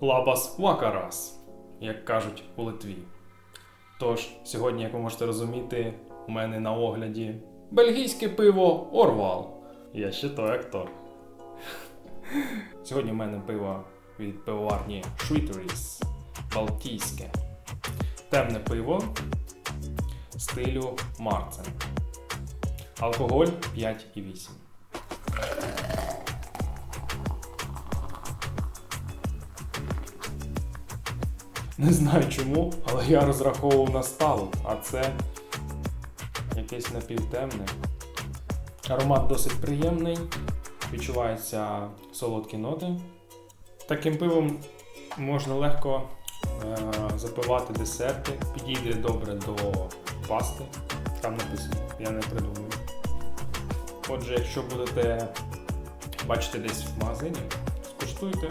Лабас Вакарас, як кажуть у Литві. Тож, сьогодні, як ви можете розуміти, у мене на огляді бельгійське пиво Орвал. Я ще той актор. Сьогодні в мене пиво від пивоварні Швітеріс Балтійське. Темне пиво стилю Марцен. Алкоголь 5,8. Не знаю чому, але я розраховував на сталу, а це якесь напівтемне. Аромат досить приємний, відчуваються солодкі ноти. Таким пивом можна легко е, запивати десерти, підійде добре до пасти. Там написано, я не придумаю. Отже, якщо будете бачити десь в магазині, скуштуйте,